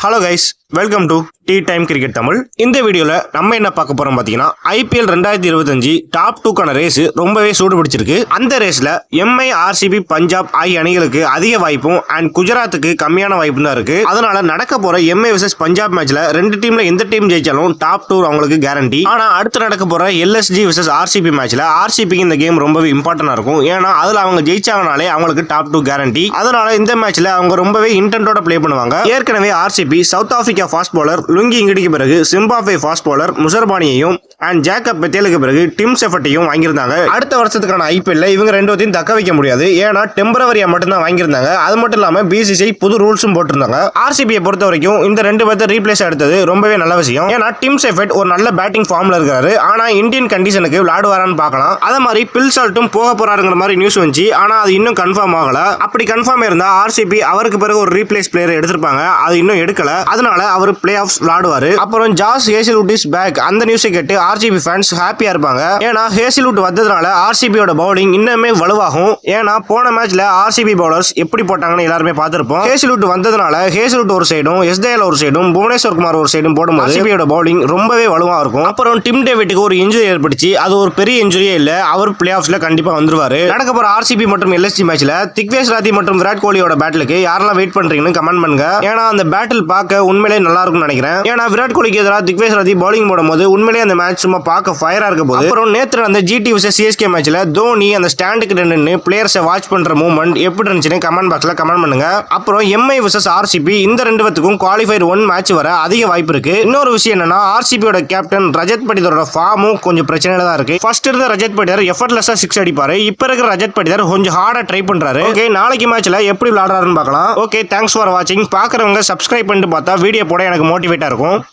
Hello guys welcome to tea time cricket Tamil. இந்த வீடியோவில் நம்ம என்ன பார்க்க போறோம் பார்த்தீங்கன்னா ஐபிஎல் ரெண்டாயிரத்தி இருபத்தஞ்சு டாப் டூக்கான ரேஸ் ரொம்பவே சூடு பிடிச்சிருக்கு. அந்த ரேஸில் எம்ஐ ஆர்சிபி பஞ்சாப் ஆகிய அணிகளுக்கு அதிக வாய்ப்பும் அண்ட் குஜராத்துக்கு கம்மியான வாய்ப்பும் தான் இருக்கு. அதனால நடக்க போற எம்ஐ vs பஞ்சாப் மேட்ச்ல ரெண்டு டீம்ல எந்த டீம் ஜெயிச்சாலும் டாப் டூ அவங்களுக்கு கேரண்டி ஆனா அடுத்து நடக்க போற எல்எஸ்ஜி vs ஆர்சிபி மேட்ச்ல ஆர்சிபிக்கு இந்த கேம் ரொம்பவே இம்பார்ட்டன்டா இருக்கும். ஏன்னா அதுல அவங்க ஜெயிச்சாங்கனாலே அவங்களுக்கு டாப் டூ கேரண்டி அதனால இந்த மேட்ச்ல அவங்க ரொம்பவே இன்டென்டோட ப்ளே பண்ணுவாங்க. ஏற்கனவே RCB South Africa fast bowler Lungi இங்கிடிக்கு பிறகு சிம்பாப்வே ஃபாஸ்ட் பவுலர் முசர்பானியையும் அண்ட் ஜேக்கப் பெத்தேலுக்கு பிறகு டிம் செஃபட்டையும் வாங்கியிருந்தாங்க. அடுத்த வருஷத்துக்கான ஐபிஎல்ல இவங்க ரெண்டுத்தையும் தக்க வைக்க முடியாது. ஏன்னா டெம்பரவரியா மட்டும்தான் வாங்கியிருந்தாங்க. அது மட்டும் இல்லாம பிசிசிஐ புது ரூல்ஸும் போட்டிருந்தாங்க. ஆர்சிபியை பொறுத்த வரைக்கும் இந்த ரெண்டு பேர்த்த ரீப்ளேஸ் எடுத்தது ரொம்பவே நல்ல விஷயம். ஏன்னா டிம் செஃபெட் ஒரு நல்ல பேட்டிங் ஃபார்ம்ல இருக்காரு. ஆனா இந்தியன் கண்டிஷனுக்கு விளையாடுவாரான்னு பார்க்கலாம். அதே மாதிரி பில்சால்ட்டும் போக போறாருங்கிற மாதிரி நியூஸ் வந்துச்சு. ஆனா அது இன்னும் கன்ஃபார்ம் ஆகல. அப்படி கன்ஃபார்ம் இருந்தா ஆர்சிபி அவருக்கு பிறகு ஒரு ரீப்ளேஸ் பிளேயர் எடுத்திருப்பாங்க. அது இன்னும் எடுக்கல. அதனால அவர் பிளே ஆஃப் விளையாடுவாரு அப்புறம் ஜாஸ் ஹேசில்வுட் இஸ் பேக் அந்த நியூஸை கேட்டு ஆர்சிபி ஃபேன்ஸ் ஹாப்பியா இருப்பாங்க. ஏன்னா ஹேசில்வுட் வந்ததுனால ஆர்சிபியோட பவுலிங் இன்னுமே வலுவாகும். ஏன்னா போன மேட்ச்ல ஆர்சிபி பவுலர்ஸ் எப்படி போட்டாங்கன்னு எல்லாருமே பார்த்திருப்போம். ஹேசில்வுட் வந்ததுனால ஹேசில்வுட் ஒரு சைடும் எஸ்தேல் ஒரு சைடும் புவனேஸ்வர் குமார் ஒரு சைடும் போடும்போது ஆர்சிபியோட பவுலிங் ரொம்பவே வலுவா இருக்கும். அப்புறம் டிம் டேவிட்டுக்கு ஒரு இன்ஜுரி ஏற்பட்டுச்சு. அது ஒரு பெரிய இன்ஜுரியே இல்ல. அவர் பிளே ஆஃப்ஸ்ல கண்டிப்பா வந்துருவாரு. நடக்க போற ஆர்சிபி மற்றும் எல்எஸ்டி மேட்ச்ல திக்வேஷ் ராதி மற்றும் விராட் கோலியோட பேட்டிலுக்கு யாரெல்லாம் வெயிட் பண்றீங்கன்னு கமெண்ட் பண்ணுங்க. ஏன்னா அந்த பேட்டில் பார்க்க உண்மையிலே நல்லா இருக்கும்னு நினைக்கிறேன். ஏன்னா விராட் கோலிக்கு எதிராக திக்வேஷ் ராதி பவுலிங் போடும்போது உண்மையிலேயே அந்த மேட்ச் சும்மா பார்க்க ஃபயரா இருக்க போது அப்புறம் நேற்று அந்த ஜிடி vs சிஎஸ்கே மேட்ச்ல தோனி அந்த ஸ்டாண்டுக்கு நின்று பிளேயர்ஸை வாட்ச் பண்ற மூவ்மெண்ட் எப்படி இருந்துச்சுன்னு கமெண்ட் பாக்ஸ்ல கமெண்ட் பண்ணுங்க. அப்புறம் எம்ஐ vs ஆர்சிபி இந்த ரெண்டு பேத்துக்கும் குவாலிஃபைர் ஒன் மேட்ச் வர அதிக வாய்ப்பு இருக்கு. இன்னொரு விஷயம் என்னன்னா ஆர்சிபியோட கேப்டன் ரஜத் படிதரோட ஃபார்மும் கொஞ்சம் பிரச்சனையில தான் இருக்கு. ஃபர்ஸ்ட் இருந்த ரஜத் படிதர் எஃபர்ட்லெஸ்ஸா சிக்ஸ் அடிப்பாரு. இப்ப இருக்கிற ரஜத் படிதர் கொஞ்சம் ஹார்டா ட்ரை பண்றாரு. ஓகே நாளைக்கு மேட்ச்ல எப்படி விளையாடுறாருன்னு பார்க்கலாம். ஓகே தேங்க்ஸ் ஃபார் வாட்சிங் பாக்குறவங்க சப்ஸ்கிரைப் பண்ணிட்டு பார்த்தா வீடியோ போட எனக்கு மோட்டிவேட்டா இருக்கும்